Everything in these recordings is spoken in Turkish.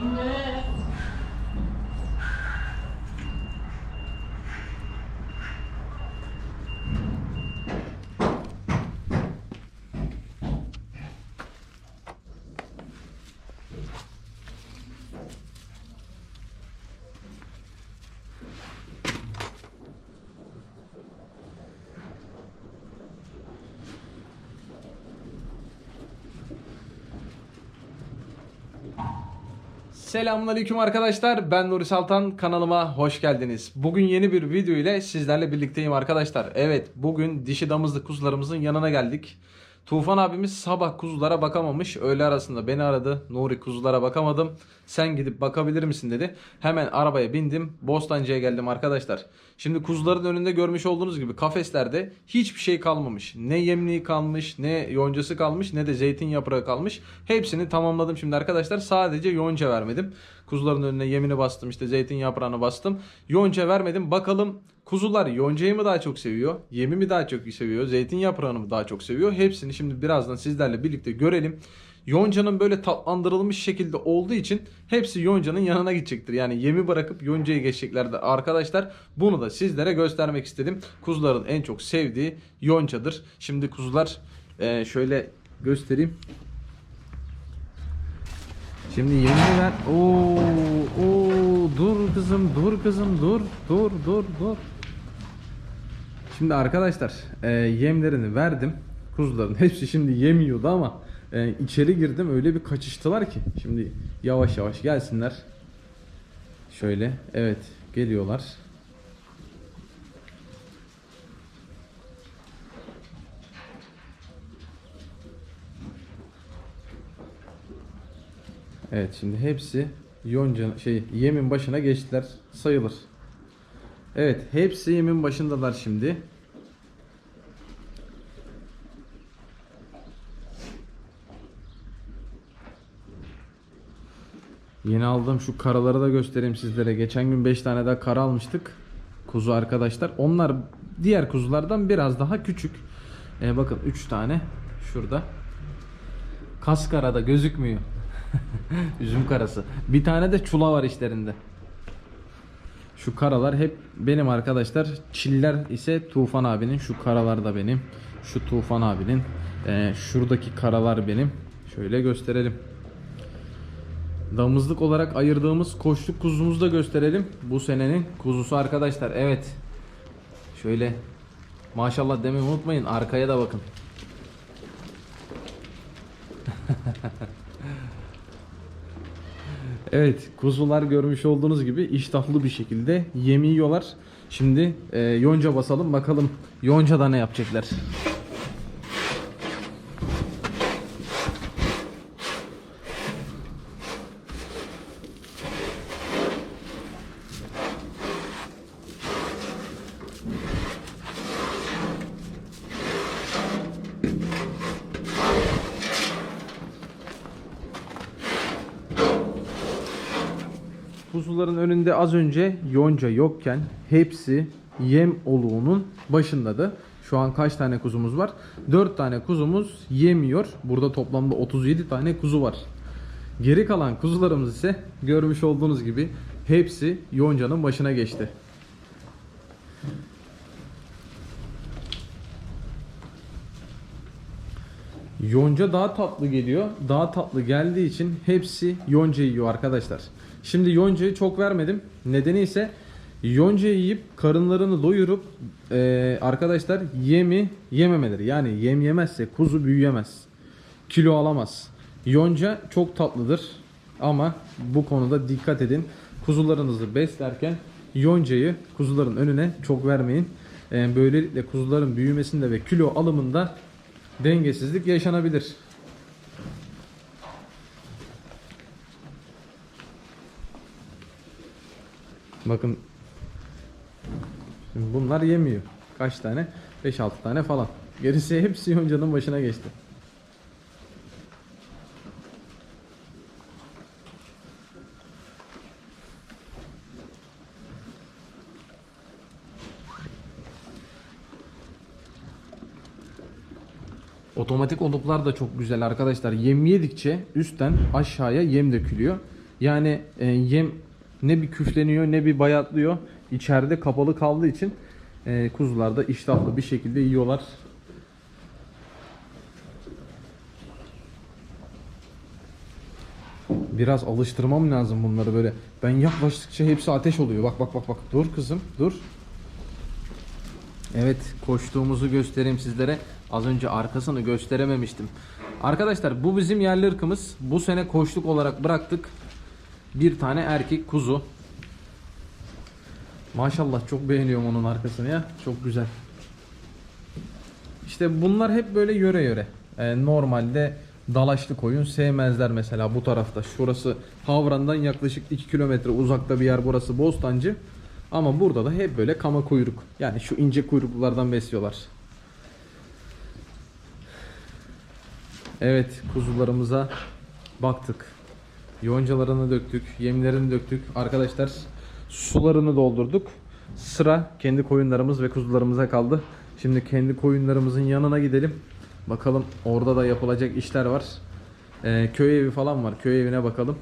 Amen. Selamünaleyküm arkadaşlar. Ben Nuri Saltan. Kanalıma hoş geldiniz. Bugün yeni bir video ile sizlerle birlikteyim arkadaşlar. Evet, bugün dişi damızlık kuzularımızın yanına geldik. Tufan abimiz sabah kuzulara bakamamış. Öğle arasında beni aradı. Nuri kuzulara bakamadım. Sen gidip bakabilir misin dedi. Hemen arabaya bindim. Bostancı'ya geldim arkadaşlar. Şimdi kuzuların önünde görmüş olduğunuz gibi kafeslerde hiçbir şey kalmamış. Ne yemliği kalmış, ne yoncası kalmış, ne de zeytin yaprağı kalmış. Hepsini tamamladım şimdi arkadaşlar. Sadece yonca vermedim. Kuzuların önüne yemini bastım işte zeytin yaprağını bastım. Yonca vermedim. Bakalım kuzular yoncayı mı daha çok seviyor? Yemi mi daha çok seviyor? Zeytin yaprağını mı daha çok seviyor? Hepsini şimdi birazdan sizlerle birlikte görelim. Yonca'nın böyle tatlandırılmış şekilde olduğu için hepsi Yonca'nın yanına gidecektir. Yani yemi bırakıp Yonca'ya geçeceklerdi arkadaşlar. Bunu da sizlere göstermek istedim. Kuzuların en çok sevdiği Yonca'dır. Şimdi kuzular e, şöyle göstereyim. Şimdi yemini ver. Oo, oo, dur kızım, dur kızım, dur, dur, dur, dur. Şimdi arkadaşlar e, yemlerini verdim. Kuzuların hepsi şimdi yemiyordu ama e, içeri girdim öyle bir kaçıştılar ki. Şimdi yavaş yavaş gelsinler. Şöyle evet geliyorlar. Evet şimdi hepsi yonca şey yemin başına geçtiler sayılır. Evet hepsi yemin başındalar şimdi. Yeni aldığım şu karaları da göstereyim sizlere. Geçen gün 5 tane daha kara almıştık. Kuzu arkadaşlar. Onlar diğer kuzulardan biraz daha küçük. Ee, bakın 3 tane şurada. Kas karada gözükmüyor. Üzüm karası. Bir tane de çula var işlerinde. Şu karalar hep benim arkadaşlar. Çiller ise Tufan abinin. Şu karalar da benim. Şu Tufan abinin. Ee, şuradaki karalar benim. Şöyle gösterelim. Damızlık olarak ayırdığımız koçluk kuzumuzu da gösterelim. Bu senenin kuzusu arkadaşlar. Evet. Şöyle maşallah demeyi unutmayın. Arkaya da bakın. Evet kuzular görmüş olduğunuz gibi iştahlı bir şekilde yemi yiyorlar. Şimdi e, yonca basalım bakalım yoncada ne yapacaklar. Kuzuların önünde az önce yonca yokken hepsi yem oluğunun başındadı. Şu an kaç tane kuzumuz var? 4 tane kuzumuz yemiyor. Burada toplamda 37 tane kuzu var. Geri kalan kuzularımız ise görmüş olduğunuz gibi hepsi yoncanın başına geçti. Yonca daha tatlı geliyor. Daha tatlı geldiği için hepsi yonca yiyor arkadaşlar. Şimdi yoncayı çok vermedim. Nedeni ise yonca yiyip karınlarını doyurup eee, arkadaşlar yemi yememeleri. Yani yem yemezse kuzu büyüyemez. Kilo alamaz. Yonca çok tatlıdır. Ama bu konuda dikkat edin. Kuzularınızı beslerken yoncayı kuzuların önüne çok vermeyin. Eee, böylelikle kuzuların büyümesinde ve kilo alımında dengesizlik yaşanabilir. Bakın şimdi bunlar yemiyor. Kaç tane? 5-6 tane falan. Gerisi hepsi yoncanın başına geçti. Otomatik oluklar da çok güzel arkadaşlar. Yem yedikçe üstten aşağıya yem dökülüyor. Yani e, yem ne bir küfleniyor ne bir bayatlıyor. İçeride kapalı kaldığı için e, kuzular da iştahlı bir şekilde yiyorlar. Biraz alıştırmam lazım bunları böyle. Ben yaklaştıkça hepsi ateş oluyor. Bak bak bak bak. Dur kızım dur. Evet koştuğumuzu göstereyim sizlere. Az önce arkasını gösterememiştim. Arkadaşlar bu bizim yerli ırkımız. Bu sene koçluk olarak bıraktık. Bir tane erkek kuzu. Maşallah çok beğeniyorum onun arkasını ya. Çok güzel. İşte bunlar hep böyle yöre yöre. Ee, normalde dalaşlı koyun sevmezler mesela bu tarafta. Şurası Havran'dan yaklaşık 2 kilometre uzakta bir yer burası Bostancı. Ama burada da hep böyle kama kuyruk. Yani şu ince kuyruklulardan besliyorlar. Evet kuzularımıza baktık. Yoncalarını döktük, yemlerini döktük. Arkadaşlar sularını doldurduk. Sıra kendi koyunlarımız ve kuzularımıza kaldı. Şimdi kendi koyunlarımızın yanına gidelim. Bakalım orada da yapılacak işler var. Ee, köy evi falan var. Köy evine bakalım.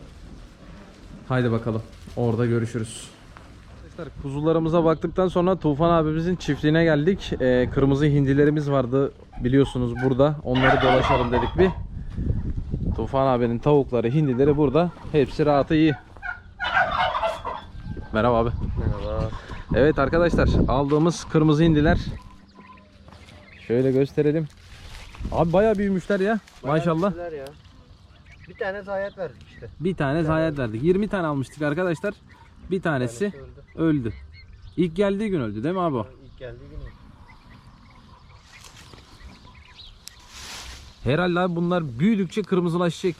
Haydi bakalım. Orada görüşürüz. Arkadaşlar kuzularımıza baktıktan sonra Tufan abimizin çiftliğine geldik. Ee, kırmızı hindilerimiz vardı biliyorsunuz burada. Onları dolaşalım dedik bir. Tufan abinin tavukları, hindileri burada. Hepsi rahatı iyi. Merhaba abi. Merhaba. Evet arkadaşlar aldığımız kırmızı hindiler. Şöyle gösterelim. Abi bayağı büyümüşler ya. Maşallah. Bayağı Ya. Bir tane zayiat verdik işte. Bir tane zayiat verdik. 20 tane almıştık arkadaşlar. Bir tanesi Bir tanesi öldü. öldü. İlk geldiği gün öldü değil mi abi o? İlk geldiği gün. Herhalde abi bunlar büyüdükçe kırmızılaşacak.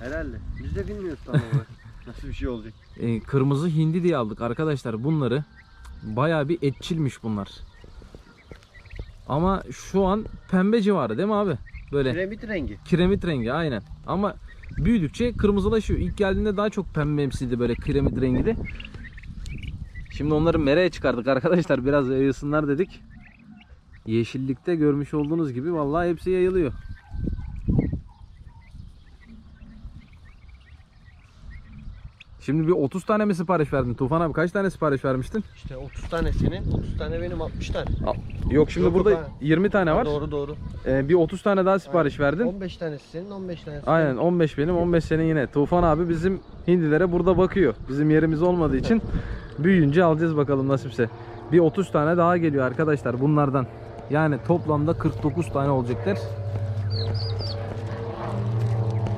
Herhalde. Biz de bilmiyoruz tam olarak. Nasıl bir şey olacak? Ee, kırmızı hindi diye aldık arkadaşlar bunları. Bayağı bir etçilmiş bunlar. Ama şu an pembe civarı değil mi abi? Böyle Kiremit rengi. kiremit rengi aynen. Ama büyüdükçe kırmızılaşıyor. İlk geldiğinde daha çok pembemsiydi böyle kiremit rengiydi. Şimdi onları mereye çıkardık arkadaşlar. Biraz yayılsınlar dedik. Yeşillikte görmüş olduğunuz gibi vallahi hepsi yayılıyor. Şimdi bir 30 tane mi sipariş verdin? Tufan abi kaç tane sipariş vermiştin? İşte 30 tane senin, 30 tane benim, 60 tane. Yok şimdi Yok, burada yok, ha. 20 tane var. Doğru doğru. Ee, bir 30 tane daha sipariş verdin. 15 tanesi senin, 15 tanesi Aynen benim. 15 benim 15 senin yine. Tufan abi bizim hindilere burada bakıyor. Bizim yerimiz olmadığı için büyüyünce alacağız bakalım nasipse. Bir 30 tane daha geliyor arkadaşlar bunlardan. Yani toplamda 49 tane olacaklar.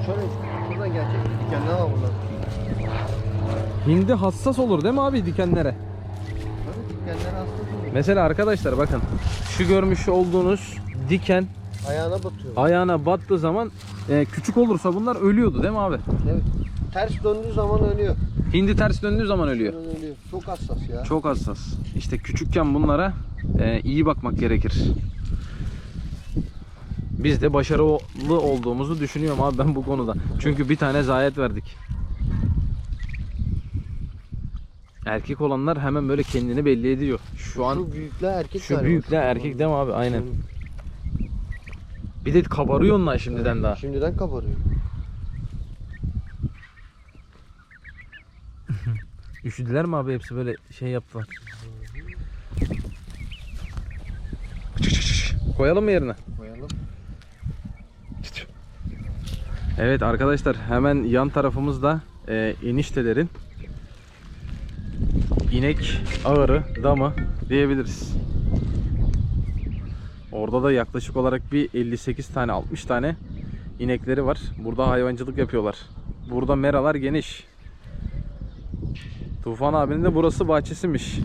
Şöyle buradan gelecek. Dikenler var burada. Hindi hassas olur değil mi abi dikenlere? Tabii dikenler hasta olur. Mesela arkadaşlar bakın şu görmüş olduğunuz diken Ayağına batıyor. ayağına battığı zaman e, küçük olursa bunlar ölüyordu değil mi abi? Evet. Ters döndüğü zaman ölüyor. Hindi ters döndüğü zaman ölüyor. Ölüyor. Çok hassas ya. Çok hassas. İşte küçükken bunlara e, iyi bakmak gerekir. Biz de başarılı olduğumuzu düşünüyorum abi ben bu konuda. Çünkü bir tane zayiat verdik. Erkek olanlar hemen böyle kendini belli ediyor. Şu an Şu büyükler erkek şu galiba. büyükler erkek değil mi abi? Aynen. Bir de kabarıyor onlar şimdiden daha. Şimdiden kabarıyor. Üşüdüler mi abi hepsi böyle şey yaptılar. Koyalım mı yerine? Koyalım. Evet arkadaşlar hemen yan tarafımızda e, eniştelerin inek ağırı damı diyebiliriz. Orada da yaklaşık olarak bir 58 tane 60 tane inekleri var. Burada hayvancılık yapıyorlar. Burada meralar geniş. Tufan abinin de burası bahçesiymiş.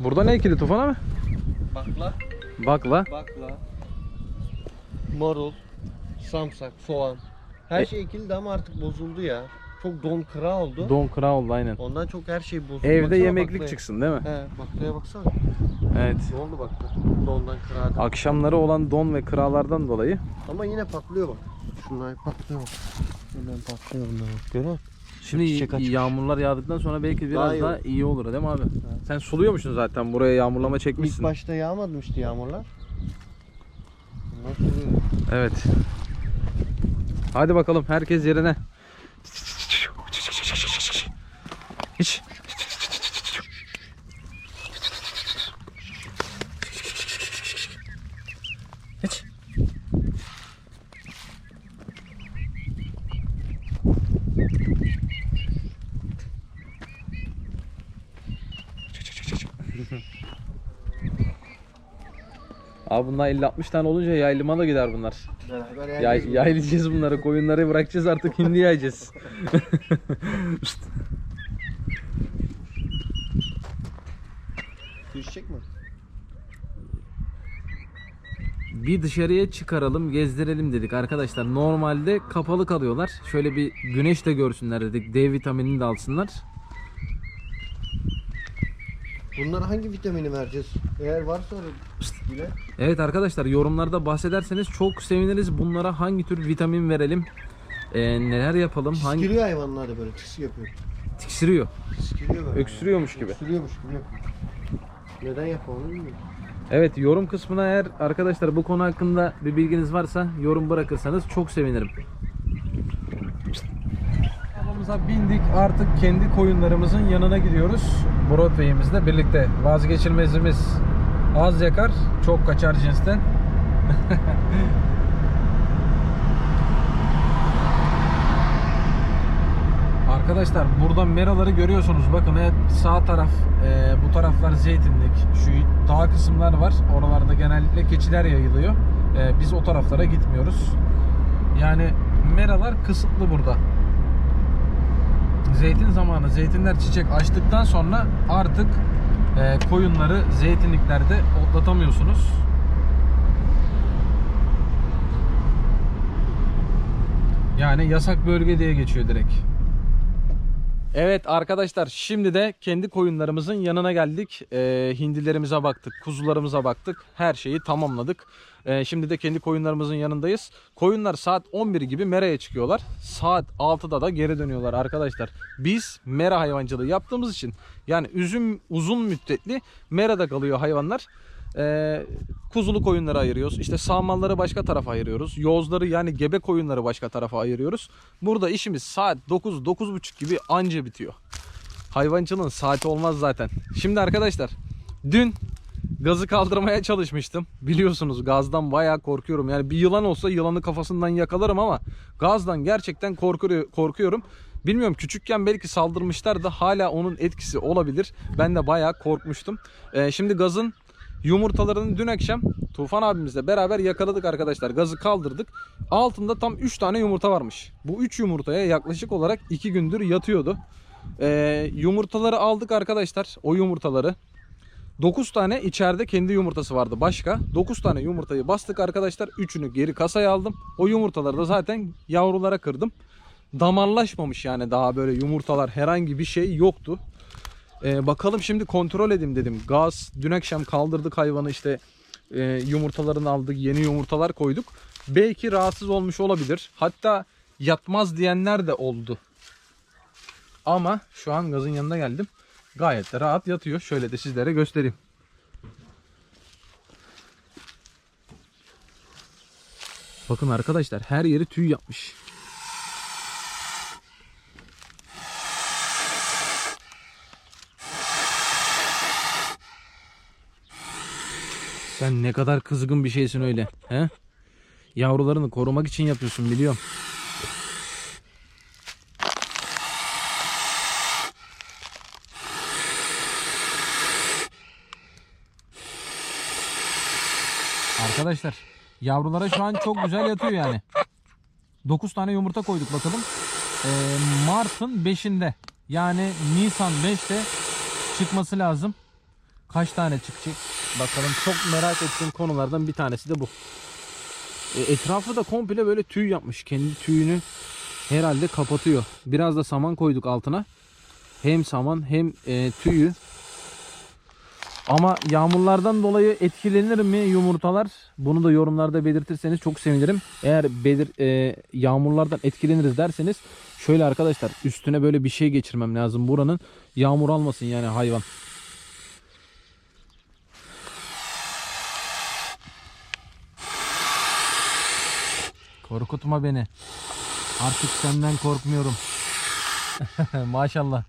Burada ne ekili Tufan abi? Bakla. Bakla. Bakla. Marul. Samsak, soğan. Her E- şey ekildi ama artık bozuldu ya. Çok don kıra oldu. Don kıra oldu aynen. Ondan çok her şey bozuldu. Evde Baksana yemeklik baklaya. çıksın değil mi? He, baklaya baksana. Evet. Ne oldu bakla? Dondan kıradan. Akşamları olan don ve kıralardan dolayı Ama yine patlıyor bak. Şunlar patlıyor bak. Hemen patlıyor bunlar bak. Görüyor musun? Şimdi yağmurlar yağdıktan sonra belki biraz Daha daha iyi iyi, olur. değil mi abi? Sen suluyor musun zaten buraya yağmurlama İlk çekmişsin. başta yağmamıştı yağmurlar. Bunlar suluyor. Evet. Hadi bakalım herkes yerine. Hiç. Hiç. Abi bunlar 50-60 tane olunca yaylıma da gider bunlar. Beraber Yay, yaylayacağız bunları. Koyunları bırakacağız artık hindi yayacağız. Su içecek mi? bir dışarıya çıkaralım, gezdirelim dedik arkadaşlar. Normalde kapalı kalıyorlar. Şöyle bir güneş de görsünler dedik. D vitaminini de alsınlar. Bunlara hangi vitamini vereceğiz? Eğer varsa bile. Evet arkadaşlar yorumlarda bahsederseniz çok seviniriz. Bunlara hangi tür vitamin verelim? Ee, neler yapalım? Hangi Tiskiliyor hayvanlar da böyle tıs yapıyor. tiksiriyor? Tiskiliyor böyle. Öksürüyormuş gibi. Öksürüyormuş gibi yapıyor. Neden onu bilmiyorum. Evet yorum kısmına eğer arkadaşlar bu konu hakkında bir bilginiz varsa yorum bırakırsanız çok sevinirim. Arabamıza bindik artık kendi koyunlarımızın yanına gidiyoruz. Broadway'imizle birlikte vazgeçilmezimiz az yakar çok kaçar cinsten. Arkadaşlar burada meraları görüyorsunuz. Bakın evet, sağ taraf e, bu taraflar zeytinlik. Şu dağ kısımlar var. Oralarda genellikle keçiler yayılıyor. E, biz o taraflara gitmiyoruz. Yani meralar kısıtlı burada. Zeytin zamanı zeytinler çiçek açtıktan sonra artık e, koyunları zeytinliklerde otlatamıyorsunuz. Yani yasak bölge diye geçiyor direkt. Evet arkadaşlar şimdi de kendi koyunlarımızın yanına geldik. Ee, hindilerimize baktık, kuzularımıza baktık. Her şeyi tamamladık. Ee, şimdi de kendi koyunlarımızın yanındayız. Koyunlar saat 11 gibi meraya çıkıyorlar. Saat 6'da da geri dönüyorlar arkadaşlar. Biz mera hayvancılığı yaptığımız için yani üzüm uzun müddetli merada kalıyor hayvanlar. Ee, kuzulu koyunları ayırıyoruz. İşte sağmalları başka tarafa ayırıyoruz. Yozları yani gebe koyunları başka tarafa ayırıyoruz. Burada işimiz saat 9-9.30 gibi anca bitiyor. Hayvancılığın saati olmaz zaten. Şimdi arkadaşlar dün gazı kaldırmaya çalışmıştım. Biliyorsunuz gazdan bayağı korkuyorum. Yani bir yılan olsa yılanı kafasından yakalarım ama gazdan gerçekten korkuyor, korkuyorum. Bilmiyorum küçükken belki saldırmışlar da hala onun etkisi olabilir. Ben de bayağı korkmuştum. Ee, şimdi gazın yumurtalarını dün akşam Tufan abimizle beraber yakaladık arkadaşlar. Gazı kaldırdık. Altında tam 3 tane yumurta varmış. Bu 3 yumurtaya yaklaşık olarak 2 gündür yatıyordu. Ee, yumurtaları aldık arkadaşlar. O yumurtaları 9 tane içeride kendi yumurtası vardı başka. 9 tane yumurtayı bastık arkadaşlar. 3'ünü geri kasaya aldım. O yumurtaları da zaten yavrulara kırdım. Damarlaşmamış yani daha böyle yumurtalar herhangi bir şey yoktu. Ee, bakalım şimdi kontrol edeyim dedim. Gaz dün akşam kaldırdık hayvanı işte e, yumurtalarını aldık yeni yumurtalar koyduk. Belki rahatsız olmuş olabilir. Hatta yatmaz diyenler de oldu. Ama şu an gazın yanına geldim. Gayet de rahat yatıyor. Şöyle de sizlere göstereyim. Bakın arkadaşlar her yeri tüy yapmış. Sen ne kadar kızgın bir şeysin öyle. He? Yavrularını korumak için yapıyorsun biliyorum. Arkadaşlar yavrulara şu an çok güzel yatıyor yani. 9 tane yumurta koyduk bakalım. Ee, Mart'ın 5'inde yani Nisan 5'te çıkması lazım. Kaç tane çıkacak? Bakalım çok merak ettiğim konulardan bir tanesi de bu. E, etrafı da komple böyle tüy yapmış. Kendi tüyünü herhalde kapatıyor. Biraz da saman koyduk altına. Hem saman hem e, tüyü. Ama yağmurlardan dolayı etkilenir mi yumurtalar? Bunu da yorumlarda belirtirseniz çok sevinirim. Eğer belir, e, yağmurlardan etkileniriz derseniz şöyle arkadaşlar üstüne böyle bir şey geçirmem lazım buranın. Yağmur almasın yani hayvan. Korkutma beni. Artık senden korkmuyorum. Maşallah.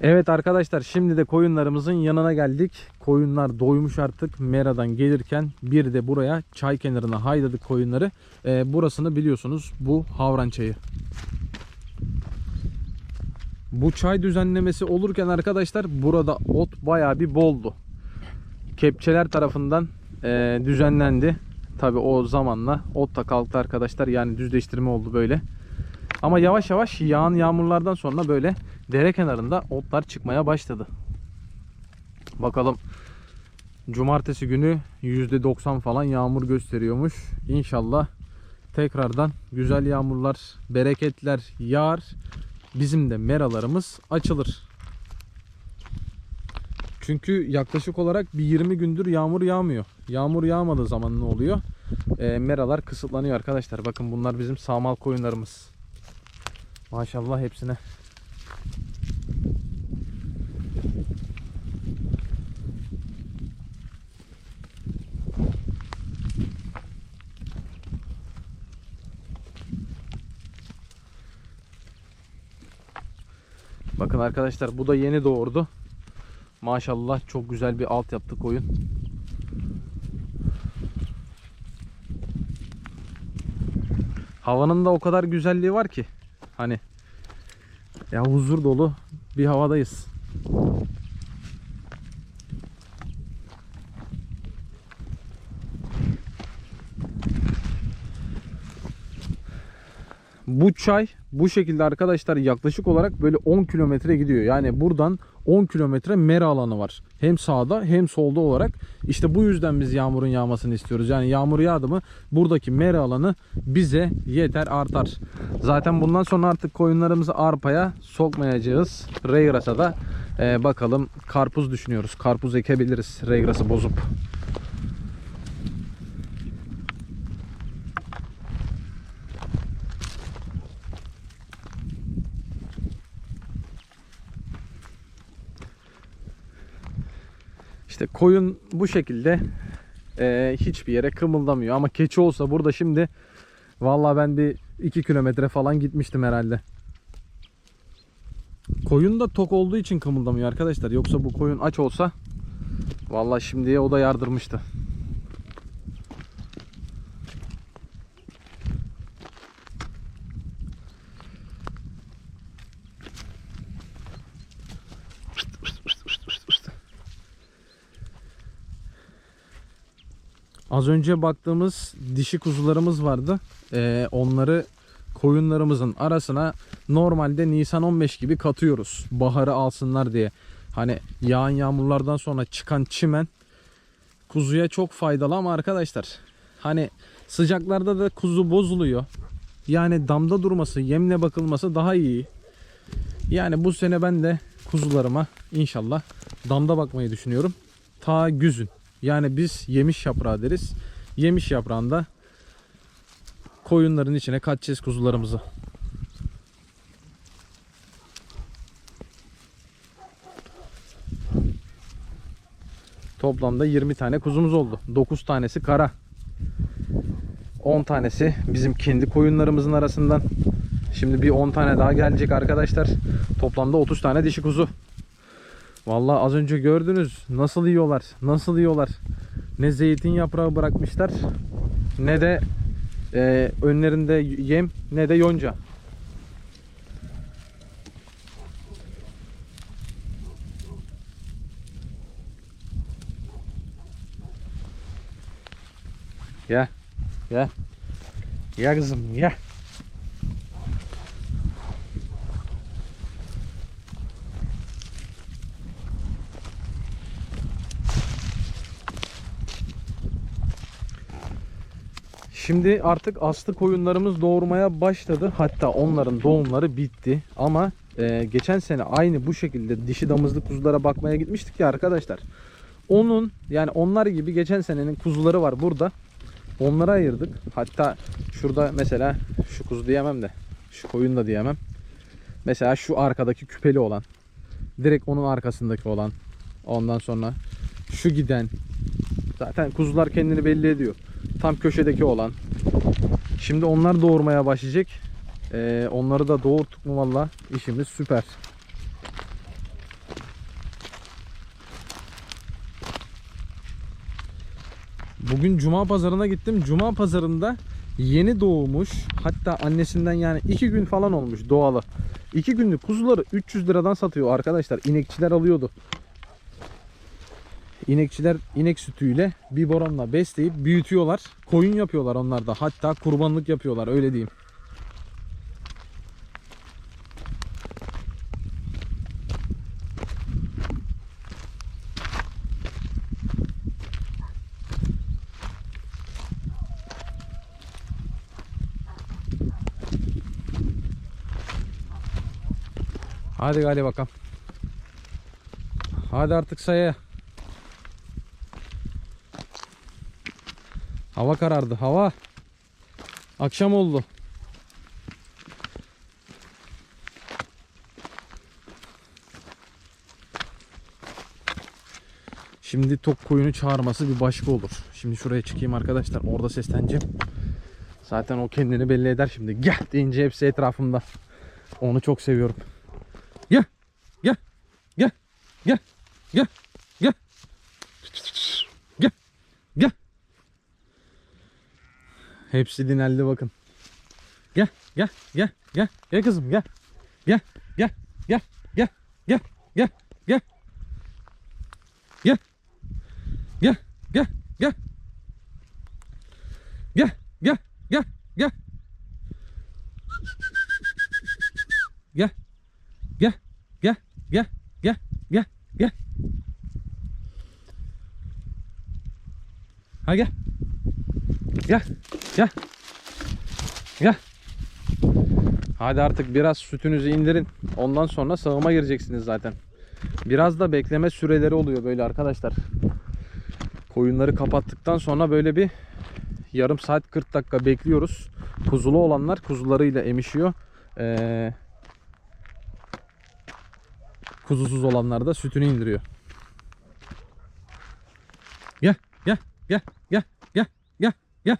Evet arkadaşlar şimdi de koyunlarımızın yanına geldik. Koyunlar doymuş artık meradan gelirken bir de buraya çay kenarına haydadık koyunları. Ee, burasını biliyorsunuz bu Havran çayı. Bu çay düzenlemesi olurken arkadaşlar burada ot bayağı bir boldu. Kepçeler tarafından e, düzenlendi. Tabi o zamanla ot da kalktı arkadaşlar yani düzleştirme oldu böyle. Ama yavaş yavaş yağan yağmurlardan sonra böyle dere kenarında otlar çıkmaya başladı. Bakalım cumartesi günü %90 falan yağmur gösteriyormuş. İnşallah tekrardan güzel yağmurlar, bereketler yağar. Bizim de meralarımız açılır. Çünkü yaklaşık olarak bir 20 gündür yağmur yağmıyor. Yağmur yağmadığı zaman ne oluyor? E, meralar kısıtlanıyor arkadaşlar. Bakın bunlar bizim sağmal koyunlarımız. Maşallah hepsine. Bakın arkadaşlar bu da yeni doğurdu. Maşallah çok güzel bir alt yaptı koyun. Havanın da o kadar güzelliği var ki. Hani ya huzur dolu bir havadayız. Bu çay bu şekilde arkadaşlar yaklaşık olarak böyle 10 kilometre gidiyor. Yani buradan 10 kilometre mera alanı var. Hem sağda hem solda olarak. İşte bu yüzden biz yağmurun yağmasını istiyoruz. Yani yağmur yağdı mı buradaki mera alanı bize yeter artar. Zaten bundan sonra artık koyunlarımızı arpaya sokmayacağız. Regras'a da e, bakalım karpuz düşünüyoruz. Karpuz ekebiliriz regrası bozup. İşte koyun bu şekilde e, hiçbir yere kımıldamıyor. Ama keçi olsa burada şimdi vallahi ben bir 2 kilometre falan gitmiştim herhalde. Koyun da tok olduğu için kımıldamıyor arkadaşlar. Yoksa bu koyun aç olsa vallahi şimdiye o da yardırmıştı. Az önce baktığımız dişi kuzularımız vardı. Ee, onları koyunlarımızın arasına normalde Nisan 15 gibi katıyoruz. Baharı alsınlar diye. Hani yağan yağmurlardan sonra çıkan çimen kuzuya çok faydalı ama arkadaşlar hani sıcaklarda da kuzu bozuluyor. Yani damda durması, yemle bakılması daha iyi. Yani bu sene ben de kuzularıma inşallah damda bakmayı düşünüyorum. Ta güzün. Yani biz yemiş yaprağı deriz. Yemiş yaprağında koyunların içine katacağız kuzularımızı. Toplamda 20 tane kuzumuz oldu. 9 tanesi kara. 10 tanesi bizim kendi koyunlarımızın arasından. Şimdi bir 10 tane daha gelecek arkadaşlar. Toplamda 30 tane dişi kuzu. Vallahi az önce gördünüz nasıl yiyorlar, nasıl yiyorlar. Ne zeytin yaprağı bırakmışlar, ne de e, önlerinde yem, ne de yonca. Gel, gel. Gel kızım, gel. Şimdi artık aslı koyunlarımız doğurmaya başladı. Hatta onların doğumları bitti. Ama e, geçen sene aynı bu şekilde dişi damızlı kuzulara bakmaya gitmiştik ya arkadaşlar. Onun yani onlar gibi geçen senenin kuzuları var burada. Onlara ayırdık. Hatta şurada mesela şu kuzu diyemem de şu koyun da diyemem. Mesela şu arkadaki küpeli olan. Direkt onun arkasındaki olan. Ondan sonra şu giden. Zaten kuzular kendini belli ediyor. Tam köşedeki olan. Şimdi onlar doğurmaya başlayacak. Ee, onları da doğurttuk mu valla işimiz süper. Bugün cuma pazarına gittim. Cuma pazarında yeni doğmuş hatta annesinden yani 2 gün falan olmuş doğalı. 2 günlük kuzuları 300 liradan satıyor arkadaşlar. İnekçiler alıyordu. İnekçiler inek sütüyle biberonla besleyip büyütüyorlar. Koyun yapıyorlar onlar da. Hatta kurbanlık yapıyorlar öyle diyeyim. Hadi galiba bakalım. Hadi artık sayaya. Hava karardı. Hava. Akşam oldu. Şimdi tok koyunu çağırması bir başka olur. Şimdi şuraya çıkayım arkadaşlar. Orada sesleneceğim. Zaten o kendini belli eder şimdi. Gel deyince hepsi etrafımda. Onu çok seviyorum. Gel. Gel. Gel. Gel. Gel. Hepsi dineldi bakın. Gel gel gel gel gel kızım gel. Gel gel gel gel gel gel gel. Gel. Gel gel gel. Gel gel gel gel. Gel. Gel gel gel gel gel gel. Ha gel. Gel. Gel. Gel. Hadi artık biraz sütünüzü indirin. Ondan sonra sağıma gireceksiniz zaten. Biraz da bekleme süreleri oluyor böyle arkadaşlar. Koyunları kapattıktan sonra böyle bir yarım saat 40 dakika bekliyoruz. Kuzulu olanlar kuzularıyla emişiyor. Ee, kuzusuz olanlar da sütünü indiriyor. Gel, gel, gel, gel, gel, gel, gel.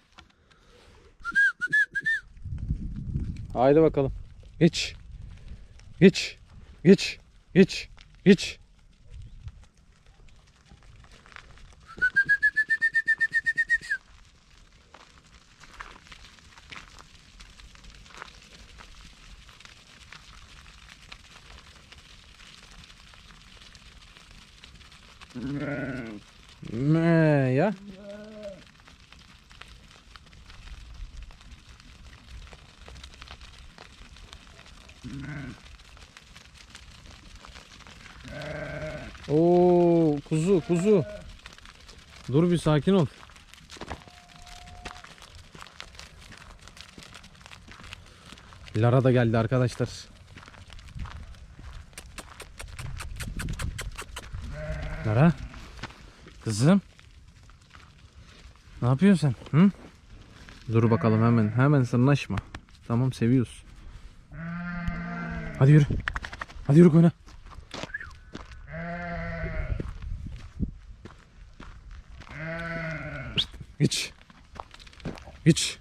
Haydi bakalım. Geç. Geç. Geç. Geç. Geç. Me ya. Oo kuzu. Dur bir sakin ol. Lara da geldi arkadaşlar. Lara. Kızım. Ne yapıyorsun sen? Hı? Dur bakalım hemen. Hemen sırnaşma. Tamam seviyoruz. Hadi yürü. Hadi yürü oyna. Geç. Geç.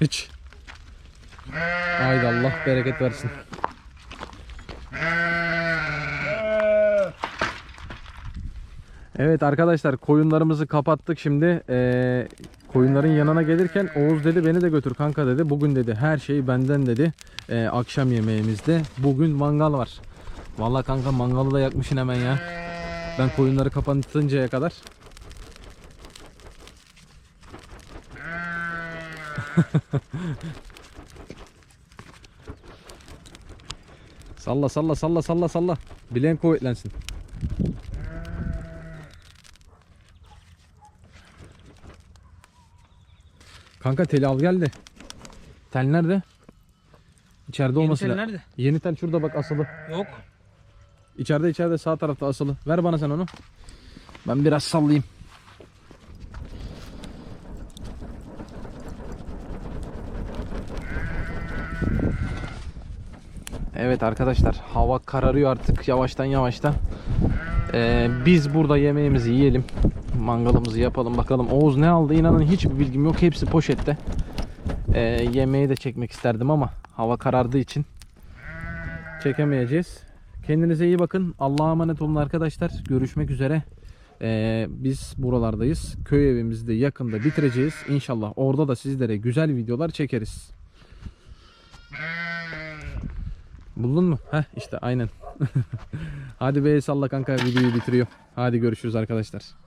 Geç. Haydi Allah bereket versin. Evet arkadaşlar koyunlarımızı kapattık şimdi. Ee, koyunların yanına gelirken Oğuz dedi beni de götür kanka dedi. Bugün dedi her şey benden dedi. Ee, akşam yemeğimizde. Bugün mangal var. Vallahi kanka mangalı da yakmışsın hemen ya. Ben koyunları kapatıncaya kadar. Salla salla salla salla salla. Bileğin kuvvetlensin. Kanka teli al gel de. Tel nerede? İçeride Yeni olması tel nerede? Yeni tel şurada bak asılı. Yok. İçeride içeride sağ tarafta asılı. Ver bana sen onu. Ben biraz sallayayım. Evet arkadaşlar hava kararıyor artık yavaştan yavaştan. Ee, biz burada yemeğimizi yiyelim. Mangalımızı yapalım bakalım. Oğuz ne aldı inanın hiçbir bilgim yok. Hepsi poşette. Ee, yemeği de çekmek isterdim ama hava karardığı için çekemeyeceğiz. Kendinize iyi bakın. Allah'a emanet olun arkadaşlar. Görüşmek üzere. Ee, biz buralardayız. Köy evimizi de yakında bitireceğiz. İnşallah orada da sizlere güzel videolar çekeriz. Buldun mu? Heh işte aynen. Hadi be salla kanka videoyu bitiriyor. Hadi görüşürüz arkadaşlar.